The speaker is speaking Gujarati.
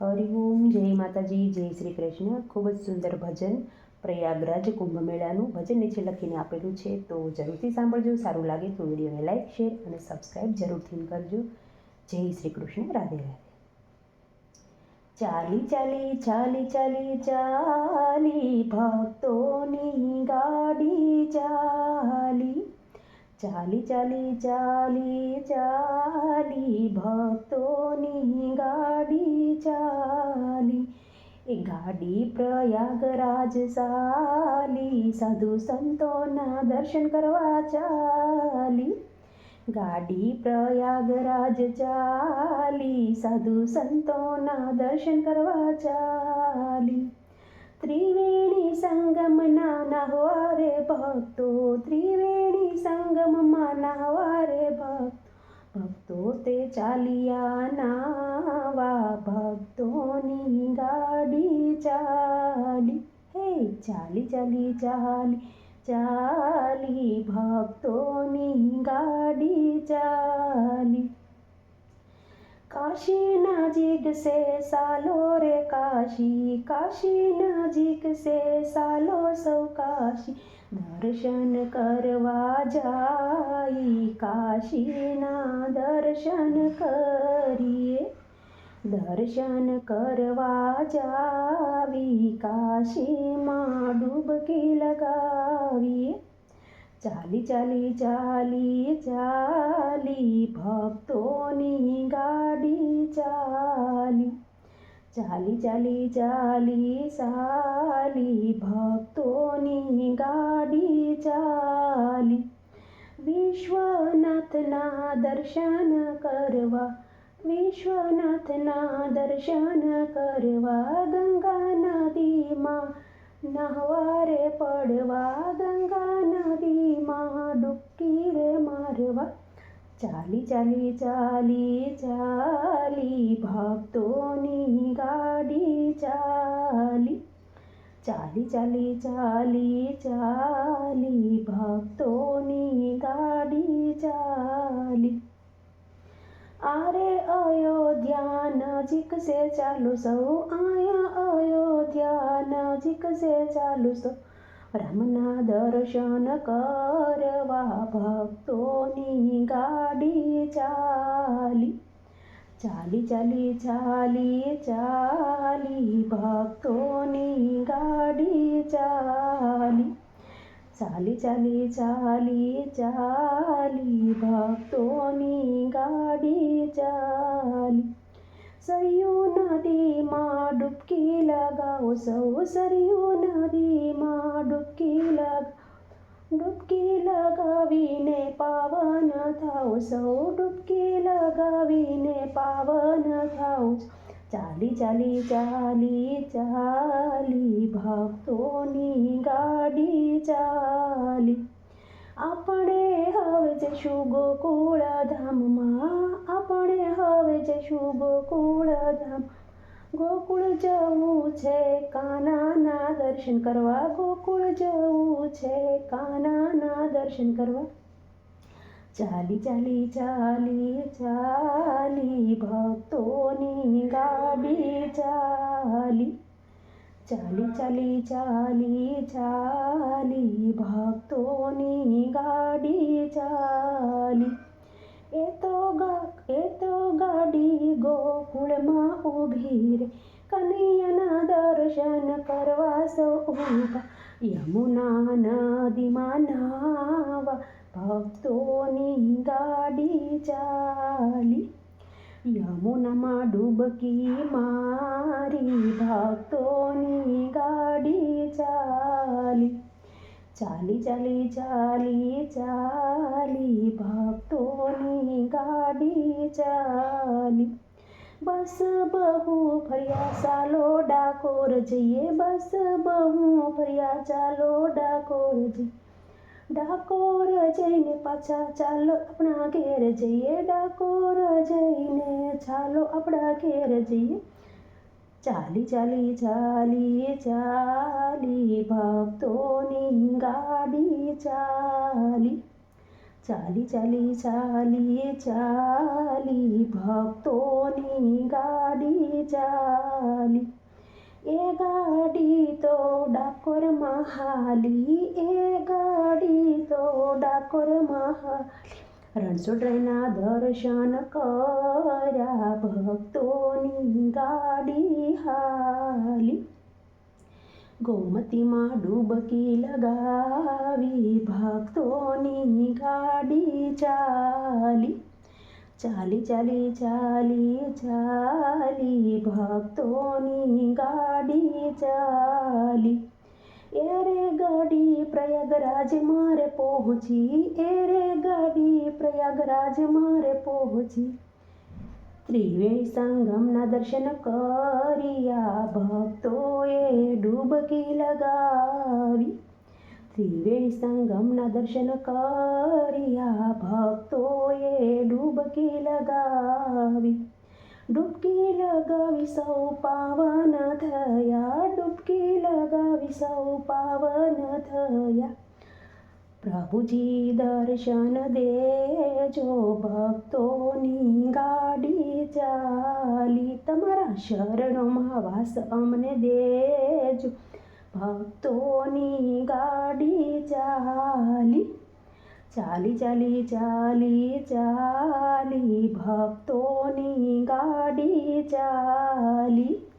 હરિઓમ જય માતાજી, જય શ્રી કૃષ્ણ. ખૂબ જ સુંદર ભજન પ્રયાગરાજ કુંભ મેળાનું ભજન નીચે લખીને આપેલું છે. તો જરૂરથી સાંભળજો, સારું લાગે તો વિડીયોને લાઈક, શેર અને સબસ્ક્રાઈબ જરૂરથી કરજો. જય શ્રી કૃષ્ણ, રાધે રાધે. ચાલી ચાલી ચાલી ચાલી ચાલી, ભક્તોની ગાડી ચાલી. ચાલી ચાલી ચાલી ચાલી ભક્તોની ગાડી ચાલી. એ ગાડી પ્રયાગરાજ સાલી સાધુ સંતોના દર્શન કરવા ચાલી. ગાડી પ્રયાગરાજ ચાલી, સાધુ સંતોના દર્શન કરવા ચાલી. ત્રિવેણી સંગમના નહવારે ભક્તો ત્રિવેણી સંગમમાં નહવારે ભક્ત ભક્તો તે ચાલિયા નાવા ભક્તોની ગાડી ચાલી હે ચાલી ચાલી ચાલી ચાલી ભક્તોની ગાડી ચાલી કાશી નજીક સે સાલો રે કાશી કાશી નજીક સે સાલો સૌ કાશી દર્શન કરવા જાય કાશીના દર્શન કરીએ દર્શન કરવા જાવી કાશીમાં ડૂબકી લગાવીએ ચાલી ચાલી ચાલી ચાલી, ભક્તોની ગાડી ચાલી. ચાલી ચાલી ચાલી સાલી ભક્તોની ગાડી ચાલી. વિશ્વનાથના દર્શન કરવા, વિશ્વનાથના દર્શન કરવા ગંગા નદીમાં નહવારે પડવા ચાલી ચાલી ચાલી ચાલી, ભક્તોની ગાડી ચાલી. ચાલી ચાલી ચાલી ચાલી, ભક્તોની ગાડી ચાલી. આરે અયોધ્યા નજીક સે ચાલુ સૌ આયા અયોધ્યા નજીક સે ચાલુ સૌ. રામના દર્શન કરવા ભક્તોની ગાડી ચાલી ચાલી ચાલી ચાલી ચાલી ભક્તોની ગાડી ચાલી ચાલી ચાલી ચાલી ચાલી ભક્તોની ગાડી ચાલી સરયુ નદીમાં ડૂબકી લગાવો સૌ સરયુ નદીમાં ડૂબકી લગ ડૂબકી લગાવીને પાવન થાવ સૌ ડૂબકી લગાવીને પાવન થાવ ચાલી ચાલી ચાલી ચાલી, ભક્તોની ગાડી ચાલી. આપણે હવે કોળા ધામમાં આપણે હવે જશું ગોકુળ ધામ ગોકુળ જવું છે કાનાના દર્શન કરવા ગોકુળ જવું છે કાનાના દર્શન કરવા ચાલી ચાલી ચાલી ચાલી ભક્તોની ગાડી ચાલી ચાલી ચાલી ચાલી ચાલી ભક્તોની ગાડી ચાલી એ તો એ તો ગાડી ગોકુળમાં ઊભી રે કનૈયાના દર્શન કરવા સૌ ઊભા યમુના નદીમાં નાવા ભક્તોની ગાડી ચાલી યમુનામાં ડૂબકી મારી ભક્તોની ગાડી ચાલી ચાલી ચાલી ચાલી, ભક્તોની ગાડી ચાલી. બસ બહુ ફર્યા ચાલો ડાકોર જઈએ, બસ બહુ ફર્યા ચાલો ડાકોર જઈએ. ડાકોર જઈને પાછા ચાલો આપણા ઘેર જઈએ, ડાકોર જઈને ચાલો આપણા ઘેર જઈએ. ચાલી ચાલી ચાલી ચાલી ભક્તોની ગાડી ચાલી ચાલી ચાલી ચાલી ચાલી ભક્તોની ગાડી ચાલી એ ગાડી તો ડાકોરમાં હાલી એ ગાડી તો ડાકોરમાં હાલી રણછોડરાયના દર્શન કર્યા ભક્તોની ગાડી હાલી ગોમતીમાં ડૂબકી લગાવી ભક્તોની ગાડી ચાલી ચાલી ચાલી ચાલી ચાલી ભક્તોની ગાડી ચાલી એ રે ગાડી પ્રયાગરાજ મારે પહોંચી એ રે ગાડી પ્રયાગરાજ મારે પહોંચી ત્રિવેણી સંગમના દર્શન કર્યા ભક્તોએ ડૂબકી લગાવી ત્રિવેણી સંગમના દર્શન કર્યા ભક્તોએ ડૂબકી લગાવી ડૂબકી લગાવી સૌ પાવન થયા ડૂબકી લગાવી સૌ પાવન થયા પ્રભુજી દર્શન દેજો ભક્તોની ગાડી ચાલી તમારા શરણોમાં વાસ અમને દેજો ભક્તોની ગાડી ચાલી ચાલી ચાલી ચાલી ભક્તોની ગાડી ચાલી.